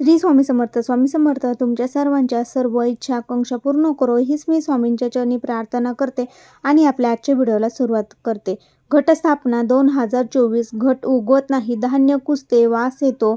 श्री स्वामी समर्थ स्वामी समर्थ तुमच्या सर्वांच्या सर्व इच्छा आकांक्षा पूर्ण करो. हीच मी स्वामींच्या चरणी प्रार्थना करते आणि आपल्या आजच्या व्हिडिओला सुरुवात करते. घटस्थापना दोन हजार चोवीस. घट उगवत नाही. धान्य कुसते वास येतो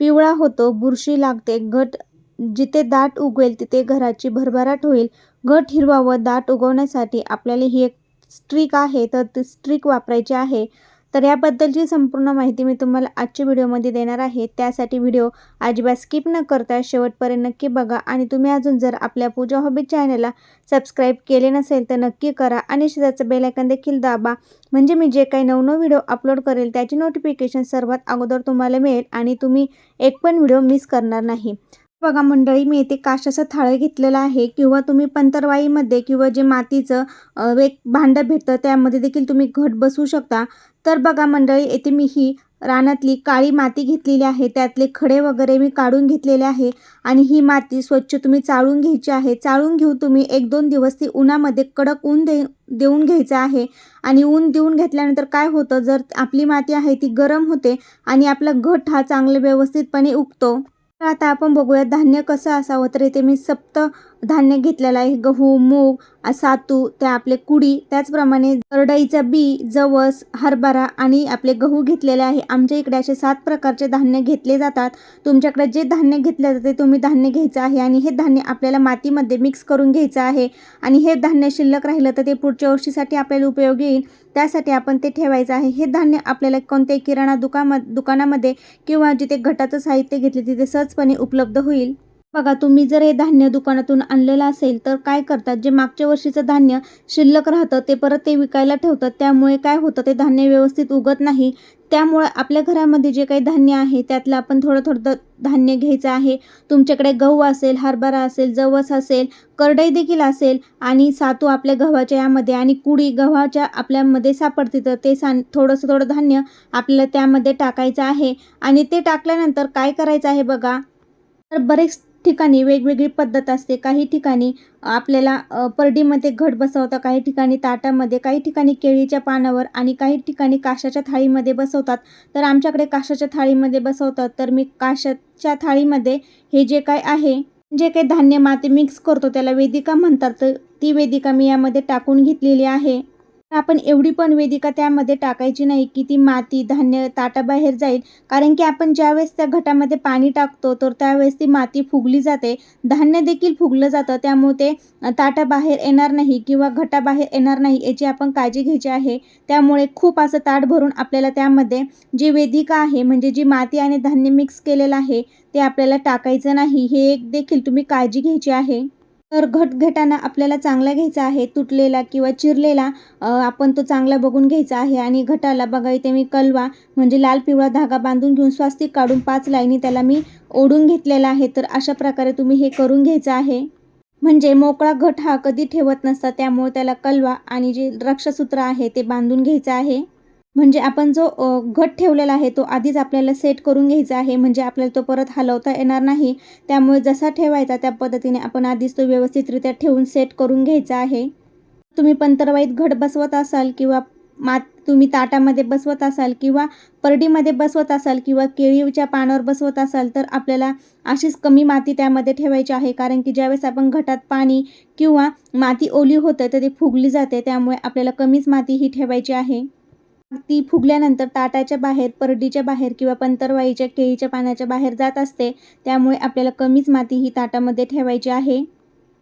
पिवळा होतो बुरशी लागते. घट जिथे दाट उगवेल तिथे घराची भरभराट होईल. घट हिरवा व दाट उगवण्यासाठी आपल्याला ही एक स्ट्रिक आहे. तर ती स्ट्रिक वापरायची आहे. तर याबद्दलची संपूर्ण माहिती मी तुम्हाला आजच्या व्हिडिओमध्ये देणार आहे. त्यासाठी व्हिडिओ अजिबात स्किप न करता शेवटपर्यंत नक्की बघा आणि तुम्ही अजून जर आपल्या पूजा हॉबी चॅनलला सबस्क्राईब केले नसेल तर नक्की करा आणि शेजारचं बेलायकन देखील दाबा. म्हणजे मी जे काही नवनव व्हिडिओ अपलोड करेल त्याची नोटिफिकेशन सर्वात अगोदर तुम्हाला मिळेल आणि तुम्ही एक पण व्हिडिओ मिस करणार नाही. बघा मंडळी मी येथे काशाचं थाळं घेतलेलं आहे किंवा तुम्ही पंतरवाईमध्ये किंवा जे मातीचं एक भांडं भेटतं त्यामध्ये देखील तुम्ही घट बसवू शकता. तर बघा मंडळी येथे मी ही रानातली काळी माती घेतलेली आहे. त्यातले खडे वगैरे मी काढून घेतलेले आहे आणि ही माती स्वच्छ तुम्ही चाळून घ्यायची आहे. चाळून घेऊन तुम्ही एक दोन दिवस ती उन्हामध्ये कडक ऊन दे देऊन घ्यायचं आहे आणि ऊन देऊन घेतल्यानंतर काय होतं? जर आपली माती आहे ती गरम होते आणि आपला घट हा चांगला व्यवस्थितपणे उगतो. तर आता आपण बघूया धान्य कसं असावं. तर इथे मी सप्त धान्य घेतलेलं आहे. गहू मूग सातू त्या आपले कुडी त्याचप्रमाणे करडईचा बी जवस हरभरा आणि आपले गहू घेतलेले आहे. आमच्या इकडे असे सात प्रकारचे धान्य घेतले जातात. तुमच्याकडे जे धान्य घेतले जाते तुम्ही धान्य घ्यायचं आहे आणि हे धान्य आपल्याला मातीमध्ये मिक्स करून घ्यायचं आहे. आणि हे धान्य शिल्लक राहिलं तर ते पुढच्या वर्षीसाठी आपल्याला उपयोगी येईल. त्यासाठी आपण ते ठेवायचं आहे. हे धान्य आपल्याला कोणत्याही किराणा दुकामा दुकानामध्ये किंवा जिथे घटाचं साहित्य घेतले तिथे सहजपणे उपलब्ध होईल. बघा तुम्ही जर हे धान्य दुकानातून आणलेलं असेल तर काय करतात? जे मागच्या वर्षीचं धान्य शिल्लक राहतं ते परत ते विकायला ठेवतात. त्यामुळे काय होतं? ते धान्य व्यवस्थित उगत नाही. त्यामुळे आपल्या घरामध्ये जे काही धान्य आहे त्यातलं आपण थोडं थोडं धान्य घ्यायचं आहे. तुमच्याकडे गहू असेल हरभरा असेल जवस असेल करडई देखील असेल आणि सातू आपल्या गव्हाच्या यामध्ये आणि कुडी गव्हाच्या आपल्यामध्ये सापडते तर ते सा थोडंसं थोडं धान्य आपल्याला त्यामध्ये टाकायचं आहे. आणि ते टाकल्यानंतर काय करायचं आहे बघा? तर बरेच ठिकाणी वेगवेगळी पद्धत असते. काही ठिकाणी आपल्याला परडीमध्ये घट बसवतात काही ठिकाणी ताटामध्ये काही ठिकाणी केळीच्या पानावर आणि काही ठिकाणी काशाच्या थाळीमध्ये बसवतात. तर आमच्याकडे काशाच्या थाळीमध्ये बसवतात. तर मी काशाच्या थाळीमध्ये हे जे काय आहे जे काही धान्य माती मिक्स करतो त्याला वेदिका म्हणतात. तर ती वेदिका मी यामध्ये टाकून घेतलेली आहे. आपण एवढी पण वेदिका त्यामध्ये टाकायची नाही की ती माती धान्य ताटाबाहेर जाईल. कारण की आपण ज्यावेळेस त्या घटामध्ये पाणी टाकतो तर त्यावेळेस ती माती फुगली जाते. धान्य देखील फुगलं जातं त्यामुळे ते ताटाबाहेर येणार नाही किंवा घटाबाहेर येणार नाही याची आपण काळजी घ्यायची आहे. त्यामुळे खूप असं ताट भरून आपल्याला त्यामध्ये जी वेदिका आहे म्हणजे जी माती आणि धान्य मिक्स केलेलं आहे ते आपल्याला टाकायचं नाही. हे एक देखील तुम्ही काळजी घ्यायची आहे. तर घट आपल्याला चांगला घ्यायचा आहे तुटलेला किंवा चिरलेला आपण तो चांगला बघून घ्यायचा आहे आणि घटाला बघा इथे मी कलवा म्हणजे लाल पिवळा धागा बांधून घेऊन स्वास्तिक काढून पाच लाईनी त्याला मी ओढून घेतलेला आहे. तर अशा प्रकारे तुम्ही हे करून घ्यायचं आहे. म्हणजे मोकळा घट हा कधी ठेवत नसता त्यामुळे त्याला कलवा आणि जे रक्षसूत्र आहे ते बांधून घ्यायचं आहे. म्हणजे आपण जो घट ठेवलेला आहे तो आधीच आपल्याला सेट करून घ्यायचा आहे. म्हणजे आपल्याला तो परत हलवता येणार नाही. त्यामुळे जसा ठेवायचा त्या पद्धतीने आपण आधीच तो व्यवस्थितरित्या ठेवून सेट करून घ्यायचा आहे. तुम्ही पंतरवाईत घट बसवत असाल किंवा मात तुम्ही ताटामध्ये बसवत असाल किंवा परडीमध्ये बसवत असाल किंवा केळीच्या पानावर बसवत असाल तर आपल्याला अशीच कमी माती त्यामध्ये ठेवायची आहे. कारण की ज्यावेळेस आपण घटात पाणी किंवा माती ओली होतं तर ती फुगली जाते. त्यामुळे आपल्याला कमीच माती ही ठेवायची आहे. ती फुगल्यानंतर ताटाच्या बाहेर परडीच्या बाहेर किंवा पंतरवाईच्या केळीच्या पानाच्या बाहेर जात असते. त्यामुळे आपल्याला कमीच माती ही ताटामध्ये ठेवायची आहे.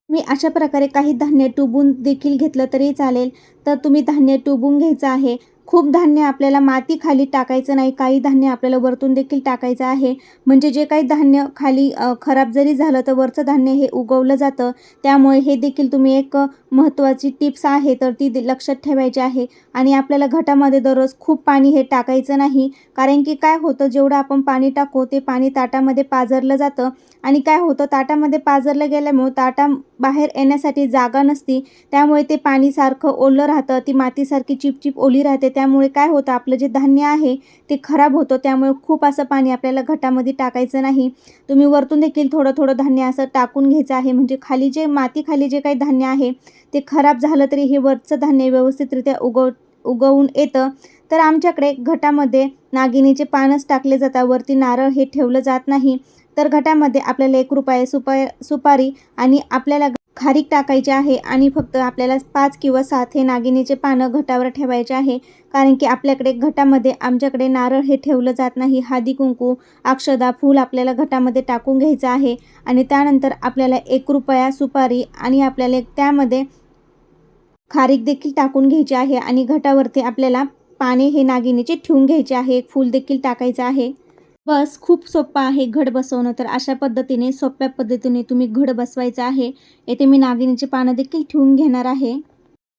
मी अशा प्रकारे काही धान्य टुबून देखील घेतलं तरी चालेल. तर तुम्ही धान्य टुबून घ्यायचं आहे. खूप धान्य आपल्याला माती खाली टाकायचं नाही काही धान्य आपल्याला वरतून देखील टाकायचं आहे. म्हणजे जे काही धान्य खाली खराब जरी झालं तर वरचं धान्य हे उगवलं जातं. त्यामुळे हे देखील तुम्ही एक महत्त्वाची टिप्स आहे तर ती दे- लक्षात ठेवायची आहे. आणि आपल्याला घटामध्ये दररोज खूप पाणी हे टाकायचं नाही. कारण की काय होतं जेवढं आपण पाणी टाकू ते पाणी ताटामध्ये पाझरलं जातं. आणि काय होतं ताटामध्ये पाझरलं गेल्यामुळे ताटा बाहेर येण्यासाठी जागा नसती. त्यामुळे ते पाणी सारखं ओलं राहतं ती मातीसारखी चिपचिप ओली राहते. त्यामुळे काय होतं आपलं जे धान्य आहे ते खराब होतं. त्यामुळे खूप असं पाणी आपल्याला घटामध्ये टाकायचं नाही. तुम्ही वरतून देखील थोडं थोडं धान्य असं टाकून घ्यायचं आहे. म्हणजे खाली जे मातीखाली जे काही धान्य आहे ते खराब झालं तरी हे वरचं धान्य व्यवस्थितरित्या उगव उगवून येतं. तर आमच्याकडे घटामध्ये नागिनीचे पानच टाकले जातात. वरती नारळ हे ठेवलं जात नाही. तर घटामध्ये आपल्याला एक रुपये सुपा सुपारी आणि आपल्याला खारीक टाकायची आहे आणि फक्त आपल्याला पाच किंवा सात हे नागिनीचे पानं घटावर ठेवायचे आहे. कारण की आपल्याकडे घटामध्ये आमच्याकडे नारळ हे ठेवलं जात नाही. हादी कुंकू अक्षदा फूल आपल्याला घटामध्ये टाकून घ्यायचं आहे. आणि त्यानंतर आपल्याला एक रुपया सुपारी आणि आपल्याला त्यामध्ये खारीक देखील टाकून घ्यायची आहे. आणि घटावरती आपल्याला पाने हे नागिनीचे ठेवून घ्यायचे आहे. एक फूल देखील टाकायचं आहे. बस खूप सोपं आहे घड बसवणं. तर अशा पद्धतीने सोप्या पद्धतीने तुम्ही घड बसवायचं आहे. येथे मी नागिनीचे पानं देखील ठेवून घेणार आहे.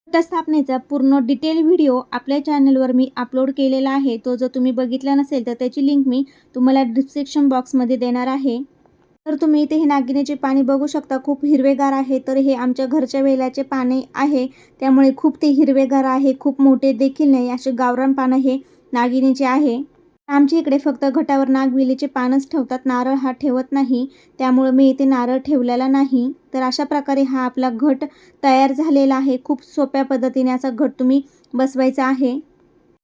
घटस्थापनेचा पूर्ण डिटेल व्हिडिओ आपल्या चॅनलवर मी अपलोड केलेला आहे. तो जर तुम्ही बघितला नसेल तर त्याची लिंक मी तुम्हाला डिस्क्रिप्शन बॉक्समध्ये देणार आहे. तर तुम्ही इथे हे नागिनीचे पाणी बघू शकता. खूप हिरवेगार आहे तर हे आमच्या घरच्या वेलाचे पाने आहे. त्यामुळे खूप ते हिरवेगार आहे खूप मोठे देखील नाही. असे गावरान पानं हे नागिनीचे आहे. आमच्या इकडे फक्त घटावर नागवेलीचे पानच ठेवतात. नारळ हा ठेवत नाही. त्यामुळं मी इथे नारळ ठेवलेला नाही. तर अशा प्रकारे हा आपला घट तयार झालेला आहे. खूप सोप्या पद्धतीने असा घट तुम्ही बसवायचा आहे.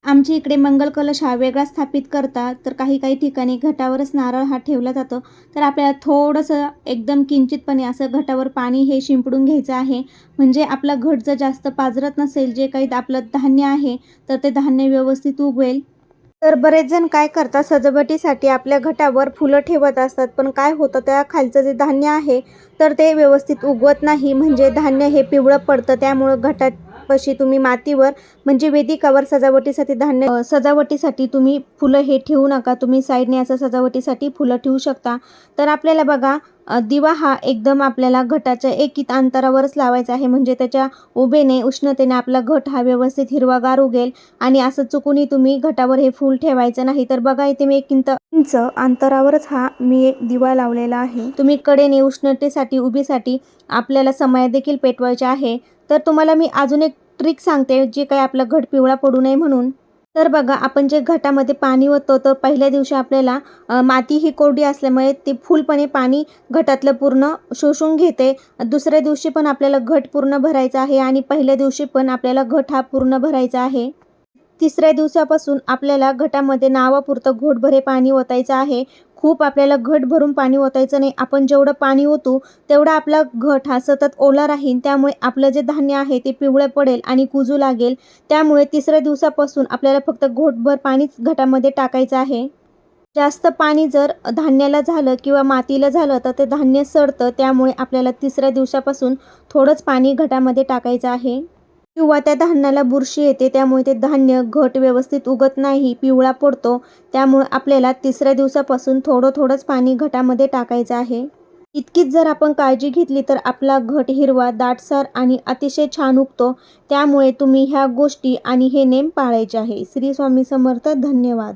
आमच्या इकडे मंगल कलश हा वेगळा स्थापित करतात तर काही काही ठिकाणी घटावरच नारळ हा ठेवला जातो. तर आपल्याला थोडंसं एकदम किंचितपणे असं घटावर पाणी हे शिंपडून घ्यायचं आहे. म्हणजे आपला घट जर जास्त पाजरत नसेल जे काही आपलं धान्य आहे तर ते धान्य व्यवस्थित उगवेल. तर बरेच जण काय करतात सजावटीसाठी आपल्या घटावर फुलं ठेवत असतात. पण काय होतं त्या खालचं जे धान्य आहे तर ते व्यवस्थित उगवत नाही. म्हणजे धान्य हे पिवळं पडतं त्यामुळं घटात पशी तुम्ही मातीवर म्हणजे वेदिकावर सजावटीसाठी धान्य अ, सजावटीसाठी तुम्ही फुलं हे ठेवू नका. तुम्ही साईडने असं सजावटीसाठी फुलं ठेवू शकता. तर आपल्याला बघा दिवा हा एकदम आपल्याला घटाच्या एकीत अंतरावरच लावायचा आहे. म्हणजे त्याच्या उभेने उष्णतेने आपला घट हा व्यवस्थित हिरवागार उगेल आणि असं चुकूनही तुम्ही घटावर हे फूल ठेवायचं नाही. तर बघा इथे मी एक किंत इंच अंतरावरच हा मी एक दिवा लावलेला आहे. तुम्ही कडेने उष्णतेसाठी उभीसाठी आपल्याला समय देखील पेटवायचे आहे. तर तुम्हाला मी अजून एक ट्रिक सांगते जे काही आपला घट पिवळा पडू नये म्हणून. तर बघा आपण जे घटामध्ये पाणी ओततो तर पहिल्या दिवशी आपल्याला माती ही कोरडी असल्यामुळे ते फुलपणे पाणी घटातलं पूर्ण शोषून घेते. दुसऱ्या दिवशी पण आपल्याला घट पूर्ण भरायचा आहे आणि पहिल्या दिवशी पण आपल्याला घट हा पूर्ण भरायचा आहे. तिसऱ्या दिवसापासून आपल्याला घटामध्ये नावापुरतं घोटभरे पाणी ओतायचं आहे. खूप आपल्याला घट भरून पाणी ओतायचं नाही. आपण जेवढं पाणी ओतू तेवढा आपला घट हा सतत ओला राहील त्यामुळे आपलं जे धान्य आहे ते पिवळं पडेल आणि कुजू लागेल. त्यामुळे तिसऱ्या दिवसापासून आपल्याला फक्त घोटभर पाणीच घटामध्ये टाकायचं आहे. जास्त पाणी जर धान्याला झालं किंवा मातीला झालं तर ते धान्य सडतं. त्यामुळे आपल्याला तिसऱ्या दिवसापासून थोडंच पाणी घटामध्ये टाकायचं आहे. किंवा त्या धान्याला बुरशी येते त्यामुळे ते धान्य घट व्यवस्थित उगत नाही पिवळा पडतो त्यामुळे आपल्याला तिसऱ्या दिवसापासून थोडं थोडंच पाणी घटामध्ये टाकायचं आहे. इतकीच जर आपण काळजी घेतली तर आपला घट हिरवा दाटसर आणि अतिशय छान उगतो. त्यामुळे तुम्ही ह्या गोष्टी आणि हे नेम पाळायचे आहे. श्री स्वामी समर्थ धन्यवाद.